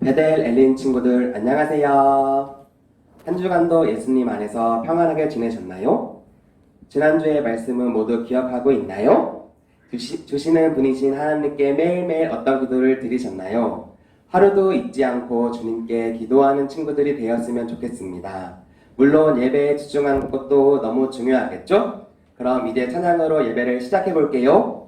베델 엘린 친구들 안녕하세요. 한 주간도 예수님 안에서 평안하게 지내셨나요? 지난주의 말씀은 모두 기억하고 있나요? 주시, 주시는 분이신 하나님께 매일매일 어떤 기도를 드리셨나요? 하루도 잊지 않고 주님께 기도하는 친구들이 되었으면 좋겠습니다. 물론 예배에 집중하는 것도 너무 중요하겠죠? 그럼 이제 찬양으로 예배를 시작해 볼게요.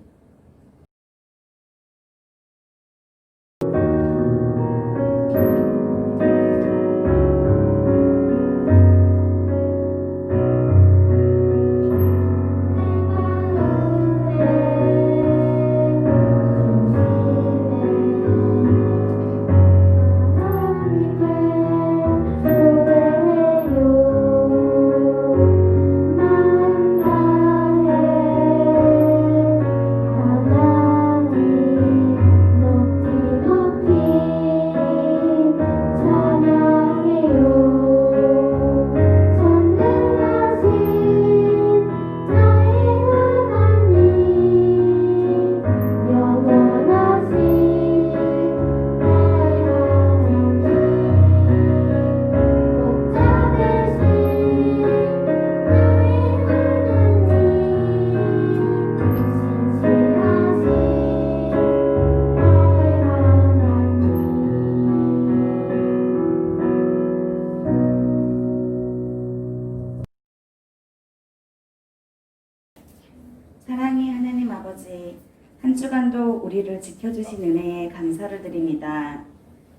사랑의 하나님 아버지, 한 주간도 우리를 지켜주신 은혜에 감사를 드립니다.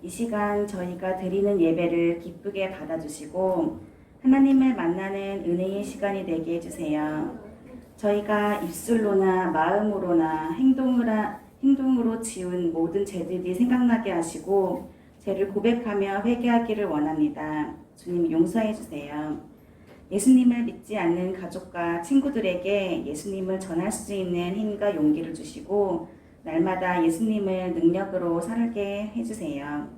이 시간 저희가 드리는 예배를 기쁘게 받아주시고 하나님을 만나는 은혜의 시간이 되게 해주세요. 저희가 입술로나 마음으로나 행동으로, 행동으로 지은 모든 죄들이 생각나게 하시고 죄를 고백하며 회개하기를 원합니다. 주님 용서해 주세요. 예수님을 믿지 않는 가족과 친구들에게 예수님을 전할 수 있는 힘과 용기를 주시고 날마다 예수님을 능력으로 살게 해주세요.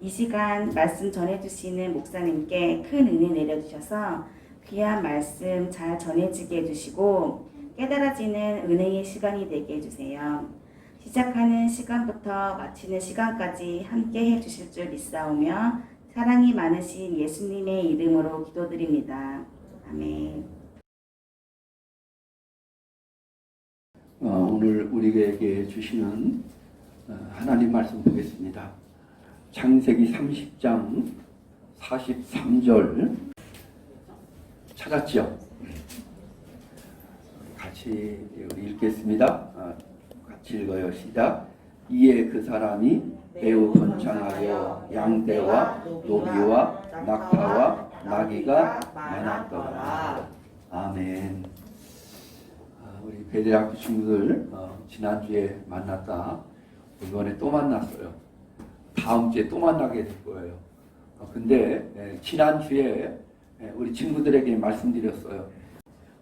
이 시간 말씀 전해주시는 목사님께 큰 은혜 내려주셔서 귀한 말씀 잘 전해지게 해주시고 깨달아지는 은혜의 시간이 되게 해주세요. 시작하는 시간부터 마치는 시간까지 함께 해주실 줄 믿사오며 사랑이 많으신 예수님의 이름으로 기도드립니다. 아멘. 어, 오늘 우리에게 주시는 어, 하나님 말씀 보겠습니다. 창세기 30장 43절 찾았죠? 같이 읽겠습니다. 어, 같이 읽어요. 시작. 이에 그 사람이 매우 번창하여 양떼와 노비와 낙타와 나귀가 많았더라. 아멘. 아, 우리 배대학교 친구들 어, 지난주에 만났다. 이번에 또 만났어요. 다음 주에 또 만나게 될 거예요. 어, 근데 예, 지난주에 예, 우리 친구들에게 말씀드렸어요.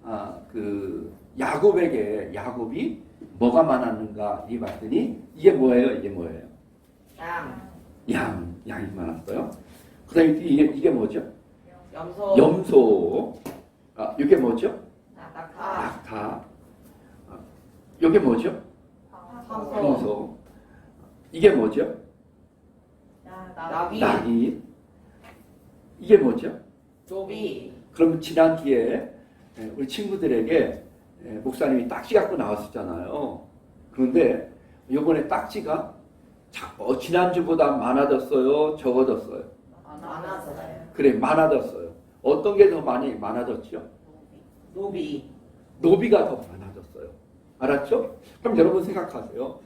아, 그 야곱에게 야곱이 뭐가 많았는가 이 봤더니 이게 뭐예요? 이게 뭐예요? 양, 양, 양이 많았어요. 그다음에 이게 이게 뭐죠? 염소, 염소. 아, 이게 뭐죠? 낙타, 낙타. 아, 이게 뭐죠? 황소, 황소. 이게 뭐죠? 나귀, 낙이. 이게 뭐죠? 노비, 그럼 지난 기회에 예, 우리 친구들에게 예, 목사님이 딱지 갖고 나왔었잖아요. 그런데 이번에 딱지가 자- 어, 지난주보다 많아졌어요? 적어졌어요? 많았어요. 그래, 많아졌어요. 어떤 게 더 많이 많아졌죠? 노비, 노비가 더 많아졌어요. 알았죠? 그럼 여러분 생각하세요.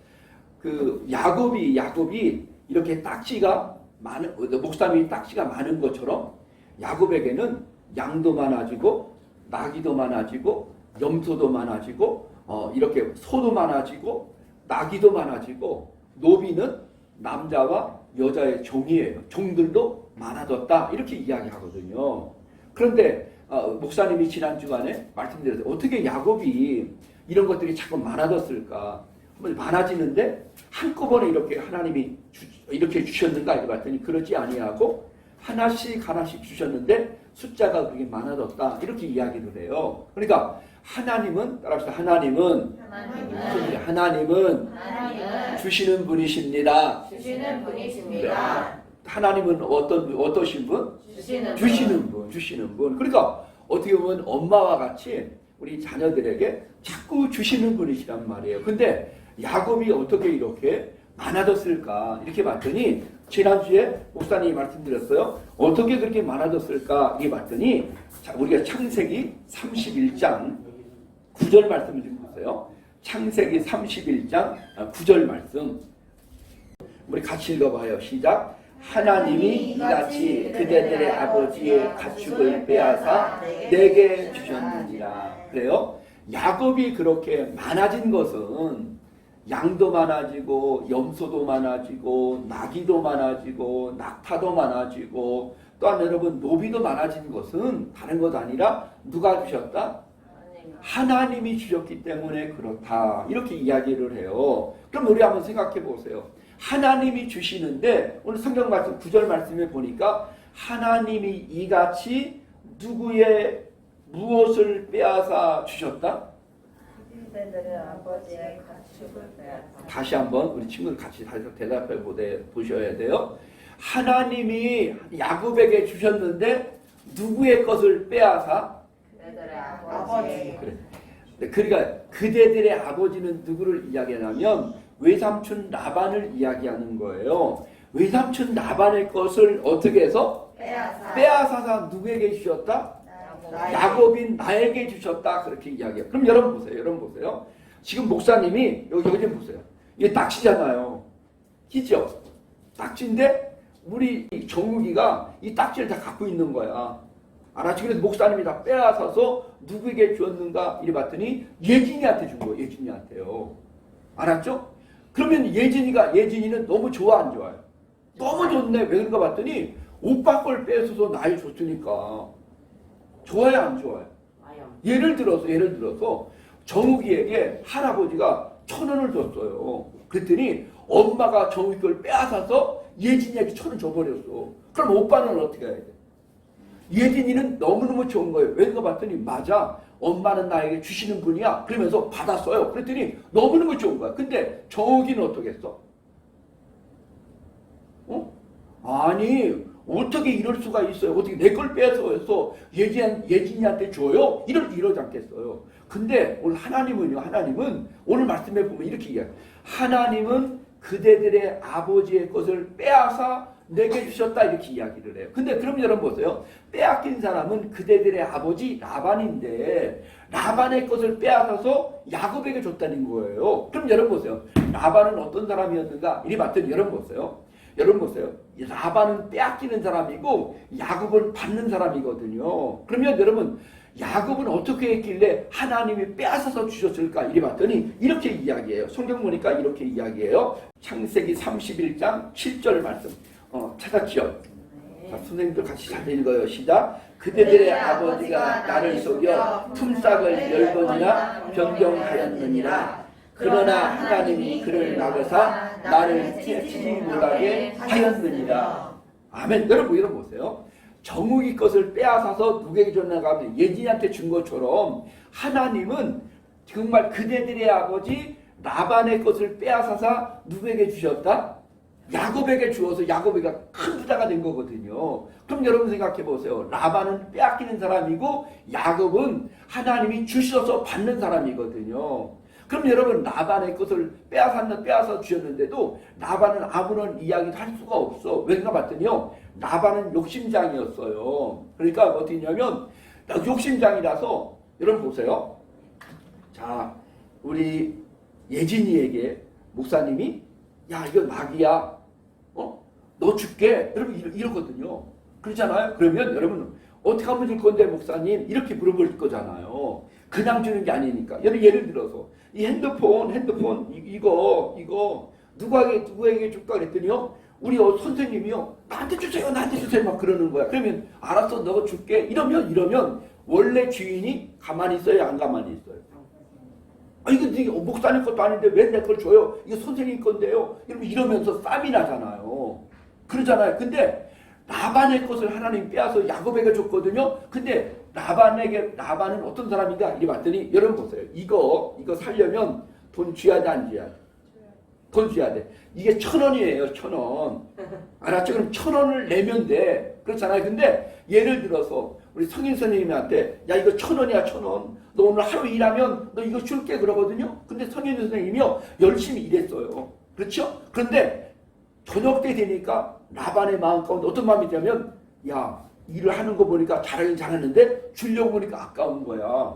그 야곱이 야곱이 이렇게 딱지가 많은 목사님이 딱지가 많은 것처럼 야곱에게는 양도 많아지고 나귀도 많아지고 염소도 많아지고 어, 이렇게 소도 많아지고 나귀도 많아지고 노비는 남자와 여자의 종이에요. 종들도 많아졌다 이렇게 이야기하거든요. 그런데 어, 목사님이 지난 주간에 말씀드렸어요. 어떻게 야곱이 이런 것들이 자꾸 많아졌을까? 한번 많아지는데 한꺼번에 이렇게 하나님이 주, 이렇게 주셨는가 이렇게 봤더니 그러지 아니하고 하나씩 하나씩 주셨는데 숫자가 그렇게 많아졌다 이렇게 이야기를 해요. 그러니까 하나님은 따라합시다. 하나님은 하나님은 하나님은 하나님은 주시는 분이십니다. 주시는 분이십니다. 하나님은 어떤 어떠신 분? 주시는 주시는 분, 주시는 분. 그러니까 어떻게 보면 엄마와 같이 우리 자녀들에게 자꾸 주시는 분이시란 말이에요. 근데 야곱이 어떻게 이렇게 많아졌을까? 이렇게 봤더니 지난주에 목사님이 말씀드렸어요. 어떻게 그렇게 많아졌을까? 이게 봤더니 자, 우리가 창세기 31장 9절 말씀을 좀 보세요. 창세기 31장 9절 말씀. 우리 같이 읽어봐요. 시작. 하나님이 이같이 그대들의 아버지의 가축을 빼앗아 내게 주셨느니라. 그래요? 야곱이 그렇게 많아진 것은 양도 많아지고 염소도 많아지고 나귀도 많아지고 낙타도 많아지고 또한 여러분 노비도 많아진 것은 다른 것 아니라 누가 주셨다? 하나님이 주셨기 때문에 그렇다. 이렇게 이야기를 해요. 그럼 우리 한번 생각해 보세요. 하나님이 주시는데 오늘 성경 말씀 9절 말씀에 보니까 하나님이 이같이 누구의 무엇을 빼앗아 주셨다? 다시 한번 우리 친구들 같이 다시 대답해 보셔야 돼요. 하나님이 야곱에게 주셨는데 누구의 것을 빼앗아 그대들의 아버지 그래. 네, 그러니까 그대들의 아버지는 누구를 이야기하냐면 외삼촌 라반을 이야기하는 거예요. 외삼촌 라반의 것을 어떻게 해서 빼앗아 빼앗아서 누구에게 주셨다? 나에게 야곱인 나에게 주셨다 그렇게 이야기해요. 그럼 여러분 보세요. 여러분 보세요. 지금 목사님이 여기 여기 좀 보세요. 이게 딱지잖아요. 기죠? 딱지인데 우리 이 정욱이가 이 딱지를 다 갖고 있는 거야. 알았지? 그래서 목사님이 다 빼앗아서 누구에게 주었는가 이래 봤더니 예진이한테 준 거예요. 예진이한테요. 알았죠? 그러면 예진이가 예진이는 너무 좋아 안 좋아요? 너무 좋네. 왜 그런가 봤더니 오빠 걸 뺏어서 나에 줬으니까 좋아요 안 좋아요? 예를 들어서 예를 들어서 정욱이에게 할아버지가 천 원을 줬어요. 그랬더니 엄마가 정욱이 걸 빼앗아서 예진이에게 천 원 줘버렸어. 그럼 오빠는 어떻게 해야 돼? 예진이는 너무너무 좋은 거예요. 왜 그거 봤더니 맞아. 엄마는 나에게 주시는 분이야. 그러면서 받았어요. 그랬더니 너무너무 좋은 거야. 근데 정욱이는 어떻게 했어? 어? 아니 어떻게 이럴 수가 있어요? 어떻게 내걸 뺏어서 예진, 예진이한테 줘요? 이럴 이러지 않겠어요. 근데 오늘 하나님은요. 하나님은 오늘 말씀해 보면 이렇게 이야기해요. 하나님은 그대들의 아버지의 것을 빼앗아 내게 주셨다 이렇게 이야기를 해요. 근데 그럼 여러분 보세요. 빼앗긴 사람은 그대들의 아버지 라반인데 라반의 것을 빼앗아서 야곱에게 줬다는 거예요. 그럼 여러분 보세요. 라반은 어떤 사람이었는가? 이리 봤더니 여러분 보세요. 여러분 보세요. 이 라반은 빼앗기는 사람이고 야곱은 받는 사람이거든요. 그러면 여러분 야곱은 어떻게 했길래 하나님이 빼앗아서 주셨을까 이래 봤더니 이렇게 이야기해요. 성경 보니까 이렇게 이야기해요. 창세기 31장 7절 말씀. 어, 찾았죠? 자, 선생님들 같이 잘 읽어요. 시작. 그대들의 아버지가 나를 속여 품삯을 열 번이나 변경하였느니라. 그러나 하나님이 그를 막으사 나를 채치지 못하게 하였느니라. 아멘. 여러분 이런 보세요. 정욱이 것을 빼앗아서 누구에게 줬는가 하면 예진이한테 준 것처럼 하나님은 정말 그대들의 아버지 라반의 것을 빼앗아서 누구에게 주셨다? 야곱에게 주어서 야곱이가 큰 부자가 된 거거든요. 그럼 여러분 생각해 보세요. 라반은 빼앗기는 사람이고 야곱은 하나님이 주셔서 받는 사람이거든요. 그럼 여러분 라반의 것을 빼앗았는 빼앗아 주셨는데도 라반은 아무런 이야기도 할 수가 없어. 왜인가 봤더니요. 라반은 욕심장이었어요. 그러니까 어떻게 했냐면 욕심장이라서 여러분 보세요. 자, 우리 예진이에게 목사님이 야 이거 낙이야. 어? 너 줄게. 여러분 이러, 이러거든요. 그렇잖아요. 그러면 여러분 어떻게 하면 줄 건데 목사님 이렇게 물어볼 거잖아요. 그냥 주는 게 아니니까. 예를 예를 들어서 이 핸드폰 핸드폰 이, 이거 이거 누구에게 누구에게 줄까 그랬더니요. 우리 어, 선생님이요 나한테 주세요 나한테 주세요 막 그러는 거야. 그러면 알았어 너가 줄게 이러면 이러면 원래 주인이 가만히 있어요 안 가만히 있어요. 아 이거 이게 목사님 것도 아닌데 왜 내 걸 줘요? 이거 선생님 건데요. 이러면 이러면서 싸움이 나잖아요. 그러잖아요. 근데 라반의 것을 하나님 빼앗아 야곱에게 줬거든요. 근데 라반에게 라반은 어떤 사람인가 이래 봤더니 여러분 보세요. 이거 이거 살려면 돈 쥐어야 돼안 쥐어야 돼? 돈 쥐어야 돼. 이게 천 원이에요. 천 원. 알았죠? 그럼 천 원을 내면 돼. 그렇잖아요. 근데 예를 들어서 우리 성인 선생님한테 야 이거 천 원이야 천 원. 너 오늘 하루 일하면 너 이거 줄게 그러거든요. 근데 성인 선생님이요 열심히 일했어요. 그렇죠? 그런데 저녁 때 되니까 라반의 마음 가운데 어떤 마음이 있냐면 야 일을 하는 거 보니까 잘하긴 잘하는데 주려고 보니까 아까운 거야.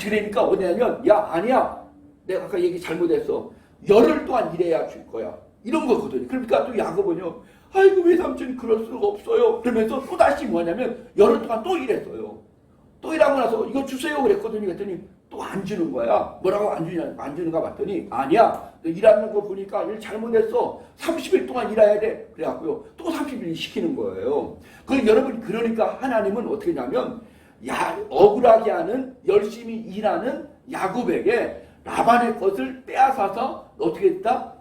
그러니까 뭐냐면 야 아니야 내가 아까 얘기 잘못했어. 열흘 동안 일해야 줄 거야. 이런 거거든요. 그러니까 또 야곱은요. 아이고 외삼촌이 그럴 수가 없어요. 그러면서 또 다시 뭐냐면 열흘 동안 또 일했어요. 또 일하고 나서 이거 주세요 그랬거든요. 그랬더니 또 안 주는 거야. 뭐라고 안 주냐 안 주는가 봤더니 아니야. 너 일하는 거 보니까 일 잘못했어. 30일 동안 일해야 돼. 그래갖고요. 또 30일 시키는 거예요. 그 여러분 그러니까 하나님은 어떻게 하냐면 야 억울하게 하는 열심히 일하는 야곱에게 라반의 것을 빼앗아서 어떻게 했다?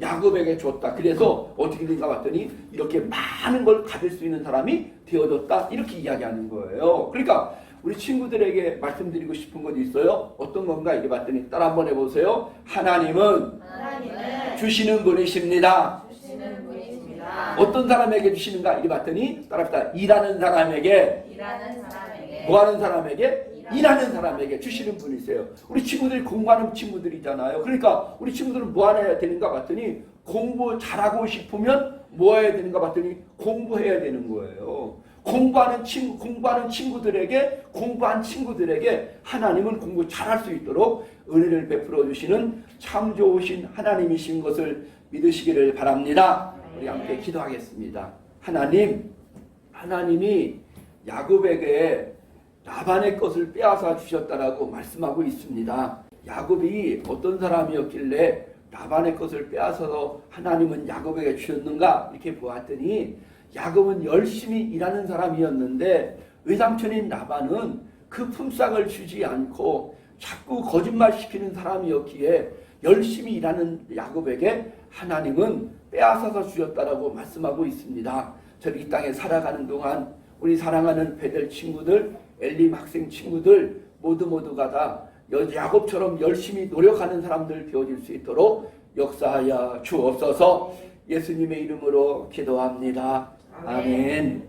야곱에게 줬다. 그래서 어떻게 된가 봤더니 이렇게 많은 걸 가질 수 있는 사람이 되어졌다. 이렇게 이야기하는 거예요. 그러니까 우리 친구들에게 말씀드리고 싶은 것이 있어요. 어떤 건가 이렇게 봤더니 따라 한번 해보세요. 하나님은 하나님은 주시는 분이십니다. 주시는 분이십니다. 어떤 사람에게 주시는가 이렇게 봤더니 따라합시다. 일하는 사람에게 일하는 사람에게 뭐 하는 사람에게? 일하는 사람에게 주시는 분이세요. 우리 친구들이 공부하는 친구들이잖아요. 그러니까 우리 친구들은 뭐 해야 되는가 봤더니 공부 잘하고 싶으면 뭐 해야 되는가 봤더니 공부해야 되는 거예요. 공부하는 친구, 공부하는 친구들에게, 공부한 친구들에게 하나님은 공부 잘할 수 있도록 은혜를 베풀어 주시는 참 좋으신 하나님이신 것을 믿으시기를 바랍니다. 우리 함께 기도하겠습니다. 하나님, 하나님이 야곱에게 라반의 것을 빼앗아 주셨다라고 말씀하고 있습니다. 야곱이 어떤 사람이었길래 라반의 것을 빼앗아서 하나님은 야곱에게 주셨는가 이렇게 보았더니 야곱은 열심히 일하는 사람이었는데 외삼촌인 라반은 그 품삯을 주지 않고 자꾸 거짓말 시키는 사람이었기에 열심히 일하는 야곱에게 하나님은 빼앗아서 주셨다라고 말씀하고 있습니다. 저는 이 땅에 살아가는 동안 우리 사랑하는 배들 친구들, 엘림 학생 친구들 모두 모두가 다 여- 야곱처럼 열심히 노력하는 사람들 되어질 수 있도록 역사하여 주옵소서 예수님의 이름으로 기도합니다. 아멘.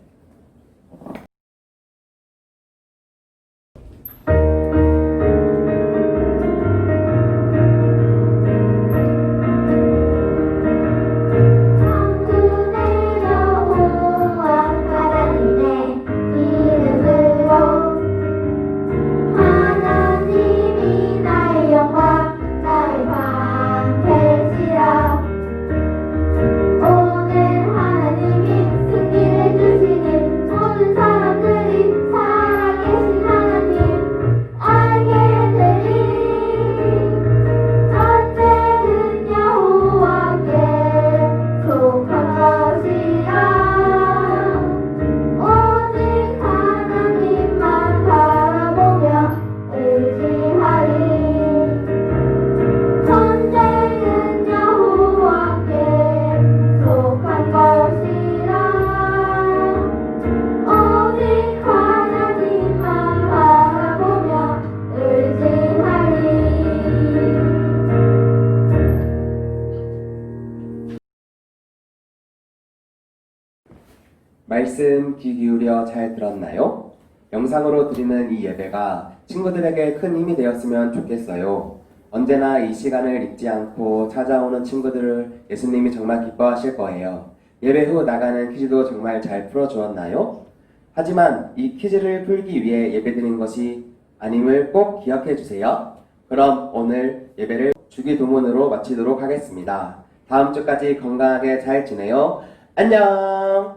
귀 기울여 잘 들었나요? 영상으로 드리는 이 예배가 친구들에게 큰 힘이 되었으면 좋겠어요. 언제나 이 시간을 잊지 않고 찾아오는 친구들을 예수님이 정말 기뻐하실 거예요. 예배 후 나가는 퀴즈도 정말 잘 풀어주었나요? 하지만 이 퀴즈를 풀기 위해 예배드린 것이 아님을 꼭 기억해 주세요. 그럼 오늘 예배를 주기도문으로 마치도록 하겠습니다. 다음 주까지 건강하게 잘 지내요. 안녕!